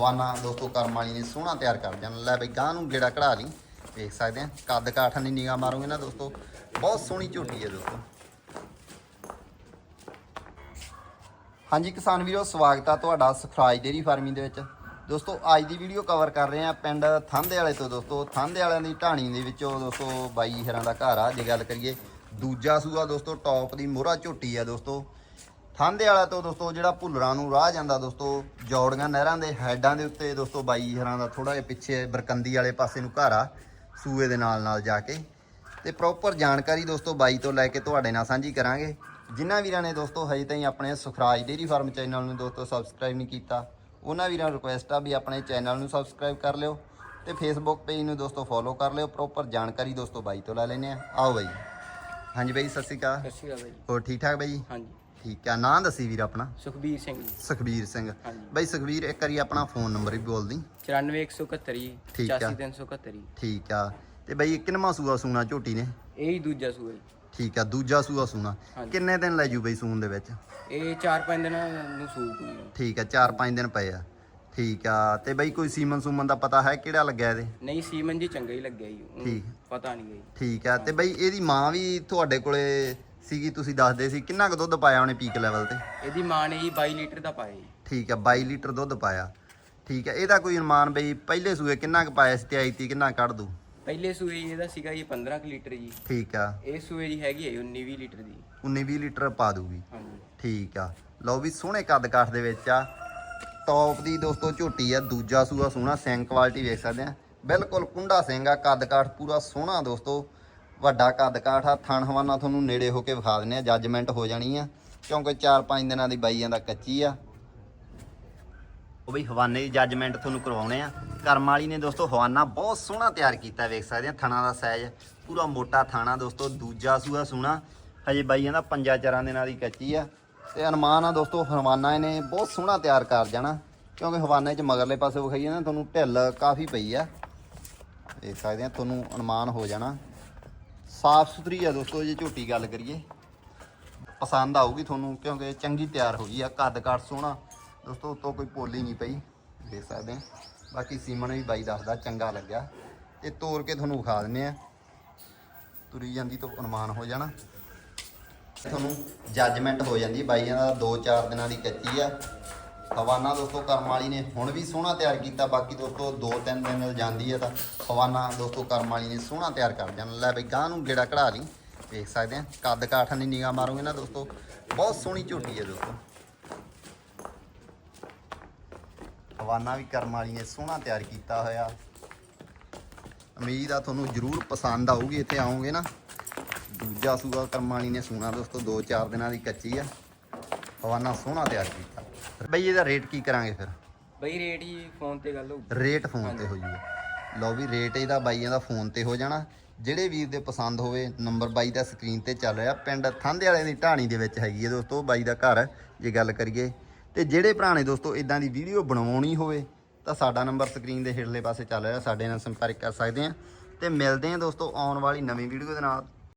Wanna ਦੋਸਤੋ ਕਰਮ ਵਾਲੀ ਨੇ ਸੋਹਣਾ ਤਿਆਰ ਕਰ ਜਾਣਾ ਲੈ ਬਈ ਗਾਂ ਨੂੰ ਗੇੜਾ ਕਢਾ ਲਈ। ਦੇਖ ਸਕਦੇ ਆ, ਕੱਦ ਕਾਠਾਂ ਦੀ ਨਿਗਾਹ ਮਾਰੋਗੇ ਨਾ ਦੋਸਤੋ, ਬਹੁਤ ਸੋਹਣੀ ਝੋਟੀ ਹੈ ਦੋਸਤੋ। ਹਾਂਜੀ ਕਿਸਾਨ ਵੀਰੋ, ਸਵਾਗਤ ਆ ਤੁਹਾਡਾ ਸਫਰਾਜ ਡੇਰੀ ਫਾਰਮਿੰਗ ਦੇ ਵਿੱਚ। ਦੋਸਤੋ, ਅੱਜ ਦੀ ਵੀਡੀਓ ਕਵਰ ਕਰ ਰਹੇ ਆ ਪਿੰਡ ਥਾਂਦੇ ਵਾਲੇ ਤੋਂ ਦੋਸਤੋ। ਥਾਂਦੇ ਵਾਲਿਆਂ ਦੀ ਢਾਣੀ ਦੇ ਵਿੱਚੋਂ ਦੋਸਤੋ ਬਾਈ ਹਰਾਂ ਦਾ ਘਰ ਆ, ਜੇ ਗੱਲ ਕਰੀਏ, ਦੂਜਾ ਸੂਆ ਦੋਸਤੋ ਟੌਪ ਦੀ ਮੋਹਰਾ ਝੋਟੀ ਆ ਦੋਸਤੋ। ਥਾਂਦੇ ਵਾਲਾ ਤੋਂ ਦੋਸਤੋ ਜਿਹੜਾ ਭੁੱਲਰਾਂ ਨੂੰ ਰਾਹ ਜਾਂਦਾ ਦੋਸਤੋ ਜੌੜੀਆਂ ਨਹਿਰਾਂ ਦੇ ਹੈਡਾਂ ਦੇ ਉੱਤੇ ਦੋਸਤੋ ਬਾਈ ਹਰਾਂ ਦਾ ਥੋੜਾ ਜਿਹਾ ਪਿੱਛੇ ਬਰਕੰਦੀ ਵਾਲੇ ਪਾਸੇ ਨੂੰ ਘਰ ਆ ਸੂਏ ਦੇ ਨਾਲ ਨਾਲ ਜਾ ਕੇ। ਤੇ ਪ੍ਰੋਪਰ ਜਾਣਕਾਰੀ ਦੋਸਤੋ ਬਾਈ ਤੋਂ ਲੈ ਕੇ ਤੁਹਾਡੇ ਨਾਲ ਸਾਂਝੀ ਕਰਾਂਗੇ। ਜਿਨ੍ਹਾਂ ਵੀਰਾਂ ਨੇ ਦੋਸਤੋ ਹਜੇ ਤਾਈਂ ਆਪਣੇ ਸੁਖਰਾਜ ਡੇਰੀ ਫਾਰਮ ਚੈਨਲ ਨੂੰ ਦੋਸਤੋ ਸਬਸਕ੍ਰਾਈਬ ਨਹੀਂ ਕੀਤਾ ਉਹਨਾਂ ਵੀਰਾਂ ਨੂੰ ਰਿਕੁਐਸਟ ਆ ਵੀ ਆਪਣੇ ਚੈਨਲ ਨੂੰ ਸਬਸਕ੍ਰਾਈਬ ਕਰ ਲਿਓ ਤੇ ਫੇਸਬੁੱਕ ਪੇਜ ਨੂੰ ਦੋਸਤੋ ਫੋਲੋ ਕਰ ਲਿਓ। ਪ੍ਰੋਪਰ ਜਾਣਕਾਰੀ ਦੋਸਤੋ ਬਾਈ ਤੋਂ ਲੈ ਲੈਨੇ ਆ ਆਓ ਬਾਈ। ਹਾਂਜੀ ਬਾਈ ਸਤਿ ਸ਼੍ਰੀ ਅਕਾਲ। ਸਤਿ ਸ਼੍ਰੀ ਅਕਾਲ ਬਾਈ। ਹੋਰ ਠੀਕ ਠਾਕ ਬਾਈ? ਹਾਂਜੀ। ਠੀਕ ਆ। ਨਾਂ ਦੱਸੀ ਵੀਰ ਆਪਣਾ? ਸੁਖਬੀਰ ਸਿੰਘ। ਜੀ ਸੁਖਬੀਰ ਸਿੰਘ। ਹਾਂਜੀ। ਬਾਈ ਸੁਖਬੀਰ ਇੱਕ ਵਾਰੀ ਆਪਣਾ ਫੋਨ ਨੰਬਰ ਵੀ ਬੋਲ ਦੀ। 94171 ਜੀ ਠੀਕ ਆ। 84371 ਜੀ ਠੀਕ ਆ। ਤੇ ਬਾਈ ਕਿੰਨਵਾਂ ਸੂਆ ਸੂਣਾ ਝੋਟੀ ਨੇ? ਇਹ ਹੀ ਦੂਜਾ ਸੂਆ ਜੀ। ਠੀਕ ਆ ਦੂਜਾ ਸੂਆ ਸੂਣਾ। ਹਾਂਜੀ। ਕਿੰਨੇ ਦਿਨ ਲੈ ਜੂ ਬਾਈ ਸੂਣ ਦੇ ਵਿੱਚ? ਇਹ 4-5 ਦਿਨਾਂ ਨੂੰ ਜੀ। ਠੀਕ ਆ 4-5 ਦਿਨ ਪਏ ਆ। ਠੀਕ ਆ ਤੇ ਬਾਈ ਕੋਈ ਸੀਮਨ ਸੂਮਨ ਦਾ ਪਤਾ ਹੈ ਕਿਹੜਾ ਲੱਗਿਆ ਇਹਦੇ? ਨਹੀਂ ਸੀਮਨ ਜੀ ਚੰਗਾ ਹੀ ਲੱਗਿਆ ਜੀ। ਠੀਕ। ਪਤਾ ਨਹੀਂ ਗਈ ਠੀਕ ਆ ਤੇ ਬਾਈ ਇਹਦੀ ਮਾਂ ਵੀ ਤੁਹਾਡੇ ਕੋਲੇ ਸੀਗੀ ਤੁਸੀਂ ਦੱਸਦੇ ਸੀ ਕਿੰਨਾ ਕੁ ਦੁੱਧ ਪਾਇਆ ਉਹਨੇ ਪੀਕ ਲੈਵਲ ਤੇ? ਇਹਦੀ ਮਾਂ ਨੇ ਜੀ 22 ਲੀਟਰ ਦਾ ਪਾਇਆ ਜੀ। ਠੀਕ ਆ 22 ਲੀਟਰ ਦੁੱਧ ਪਾਇਆ। ਠੀਕ ਆ ਇਹਦਾ ਕੋਈ ਅਨੁਮਾਨ ਬਈ ਪਹਿਲੇ ਸੂਏ ਕਿੰਨਾ ਕੁ ਪਾਇਆ ਸੀ ਤੇ ਆਈ ਤੀ ਕਿੰਨਾ ਕੱਢ ਦੂ ਪਹਿਲੇ ਸੂਏ ਜੀ ਇਹਦਾ ਸੀਗਾ ਜੀ 15 ਕੁ ਲੀਟਰ ਜੀ। ਠੀਕ ਆ। ਇਹ ਸੂਏ ਦੀ ਹੈਗੀ ਹੈ 19-20 ਲੀਟਰ ਦੀ। 19-20 ਲੀਟਰ ਪਾ ਦੂਗੀ ਹਾਂਜੀ। ਠੀਕ ਆ। ਲਓ ਵੀ ਸੋਹਣੇ ਕੱਦ ਕਾਠ ਦੇ ਵਿੱਚ ਆ। ਟੌਪ ਦੀ ਦੋਸਤੋ ਝੋਟੀ ਆ ਦੂਜਾ ਸੂਆ ਸੋਹਣਾ ਸਿੰਘ ਕੁਆਲਿਟੀ ਵੇਖ ਸਕਦੇ ਆ। ਬਿਲਕੁਲ ਕੁੰਡਾ ਸਿੰਘ ਆ ਕੱਦ ਕਾਠ ਪੂਰਾ ਸੋਹਣਾ ਦੋਸਤੋ। ਵੱਡਾ ਕੱਦ ਕਾਠ ਆ, ਥਣ ਹਵਾਨਾ ਤੁਹਾਨੂੰ ਨੇੜੇ ਹੋ ਕੇ ਵਿਖਾ ਦਿੰਦੇ ਆ ਜੱਜਮੈਂਟ ਹੋ ਜਾਣੀ ਆ, ਕਿਉਂਕਿ 4-5 ਦਿਨਾਂ ਦੀ ਬਾਈਆਂ ਦਾ ਕੱਚੀ ਆ। ਉਹ ਵੀ ਹਵਾਨੇ ਦੀ ਜੱਜਮੈਂਟ ਤੁਹਾਨੂੰ ਕਰਵਾਉਣੇ ਆ। ਕਰਮ ਵਾਲੀ ਨੇ ਦੋਸਤੋ ਹਵਾਨਾ ਬਹੁਤ ਸੋਹਣਾ ਤਿਆਰ ਕੀਤਾ, ਵੇਖ ਸਕਦੇ ਆ, ਥਣਾ ਦਾ ਸਾਈਜ਼ ਪੂਰਾ ਮੋਟਾ ਥਾਣਾ ਦੋਸਤੋ, ਦੂਜਾ ਸੂਆ ਸੋਹਣਾ, ਹਜੇ ਬਾਈਆਂ ਦਾ ਪੰਜਾਂ ਚਾਰਾਂ ਦਿਨਾਂ ਦੀ ਕੱਚੀ ਆ। ਤੇ ਅਨੁਮਾਨ ਆ ਦੋਸਤੋ, ਹਵਾਨਾ ਇਹਨੇ ਬਹੁਤ ਸੋਹਣਾ ਤਿਆਰ ਕਰ ਜਾਣਾ, ਕਿਉਂਕਿ ਹਵਾਨੇ 'ਚ ਮਗਰਲੇ ਪਾਸੇ ਵਿਖਾਈਏ ਨਾ ਤੁਹਾਨੂੰ ਢਿੱਲ ਕਾਫੀ ਪਈ ਆ। ਦੇਖ ਸਕਦੇ ਆ, ਤੁਹਾਨੂੰ ਅਨੁਮਾਨ ਹੋ ਜਾਣਾ। ਸਾਫ਼ ਸੁਥਰੀ ਆ ਦੋਸਤੋ, ਜੇ ਝੋਟੀ ਗੱਲ ਕਰੀਏ। ਪਸੰਦ ਆਊਗੀ ਤੁਹਾਨੂੰ, ਕਿਉਂਕਿ ਚੰਗੀ ਤਿਆਰ ਹੋਈ ਆ ਕੱਦ ਕਾਠ ਸੋਹਣਾ। ਦੋਸਤੋ, ਉਤੋਂ ਕੋਈ ਪੋਲੀ ਨਹੀਂ ਪਈ, ਦੇਖ ਸਕਦੇ ਆ। ਬਾਕੀ ਸੀਮਨ ਵੀ ਬਾਈ ਦੱਸਦਾ, ਚੰਗਾ ਲੱਗਿਆ। ਤੇ ਤੋੜ ਕੇ ਤੁਹਾਨੂੰ ਵਿਖਾ ਦਿੰਨੇ ਆ। ਤੁਰੀ ਜਾਂਦੀ ਤੋਂ ਅਨੁਮਾਨ ਹੋ ਜਾਣਾ। ਤੁਹਾਨੂੰ ਜੱਜਮੈਂਟ ਹੋ ਜਾਂਦੀ ਬਾਈਆਂ ਦਾ 2-4 ਦਿਨਾਂ ਦੀ ਕੱਚੀ ਆ। ਹਵਾਨਾ ਦੋਸਤੋ, ਕਰਮ ਵਾਲੀ ਨੇ ਹੁਣ ਵੀ ਸੋਹਣਾ ਤਿਆਰ ਕੀਤਾ। ਬਾਕੀ ਦੋਸਤੋ 2-3 ਦਿਨ ਨਾਲ ਜਾਂਦੀ ਹੈ ਤਾਂ ਹਵਾਨਾ ਦੋਸਤੋ, ਕਰਮ ਵਾਲੀ ਨੇ ਸੋਹਣਾ ਤਿਆਰ ਕਰ ਜਾਣਾ ਲੈ ਬਈ ਗਾਂ ਨੂੰ ਗੇੜਾ ਕਢਾ ਲਈ। ਵੇਖ ਸਕਦੇ ਆ ਕੱਦ ਕਾਠਾਂ ਦੀ ਨਿਗਾਹ ਮਾਰੋਗੇ ਨਾ ਦੋਸਤੋ। ਬਹੁਤ ਸੋਹਣੀ ਝੋਟੀ ਹੈ ਦੋਸਤੋ। ਹਵਾਨਾ ਵੀ ਕਰਮ ਵਾਲੀ ਨੇ ਸੋਹਣਾ ਤਿਆਰ ਕੀਤਾ ਹੋਇਆ। ਉਮੀਦ ਆ ਤੁਹਾਨੂੰ ਜ਼ਰੂਰ ਪਸੰਦ ਆਊਗੀ, ਇੱਥੇ ਆਓਗੇ ਨਾ। ਦੂਜਾ ਸੂਆ ਕਰਮ ਵਾਲੀ ਨੇ ਸੋਹਣਾ ਦੋਸਤੋ 2-4 ਦਿਨਾਂ ਦੀ ਕੱਚੀ ਆ। ਹਵਾਨਾ ਸੋਹਣਾ ਤਿਆਰ ਕੀਤਾ। ਬਈ ਇਹਦਾ ਰੇਟ ਕੀ ਕਰਾਂਗੇ ਫਿਰ? ਬਈ ਰੇਟ ਜੀ ਫੋਨ ਤੇ ਗੱਲ ਹੋਊ ਰੇਟ ਫੋਨ ਤੇ ਹੋ। ਜੂਗਾ ਲਓ ਵੀ ਰੇਟ ਇਹਦਾ ਬਾਈਆਂ ਦਾ ਫੋਨ ਤੇ ਹੋ ਜਾਣਾ। ਜਿਹੜੇ ਵੀਰ ਦੇ ਪਸੰਦ ਹੋਵੇ ਨੰਬਰ ਬਾਈ ਦਾ ਸਕਰੀਨ ਤੇ ਚੱਲ ਰਿਹਾ। ਪਿੰਡ ਥਾਂਦੇ ਵਾਲੇ ਦੀ ਢਾਣੀ ਦੇ ਵਿੱਚ ਹੈਗੀ ਹੈ ਦੋਸਤੋ ਬਾਈ ਦਾ ਘਰ ਜੇ ਗੱਲ ਕਰੀਏ। ਤੇ ਜਿਹੜੇ ਭਰਾਣੇ ਦੋਸਤੋ ਇਦਾਂ ਦੀ ਵੀਡੀਓ ਬਣਾਉਣੀ ਹੋਵੇ ਤਾਂ ਸਾਡਾ ਨੰਬਰ ਸਕਰੀਨ ਦੇ ਹੇਠਲੇ ਪਾਸੇ ਚੱਲ ਰਿਹਾ। ਸਾਡੇ ਨਾਲ ਸੰਪਰਕ ਕਰ ਸਕਦੇ ਆ ਤੇ ਮਿਲਦੇ ਆ ਦੋਸਤੋ ਆਉਣ ਵਾਲੀ ਨਵੀਂ ਵੀਡੀਓ ਦੇ ਨਾਲ।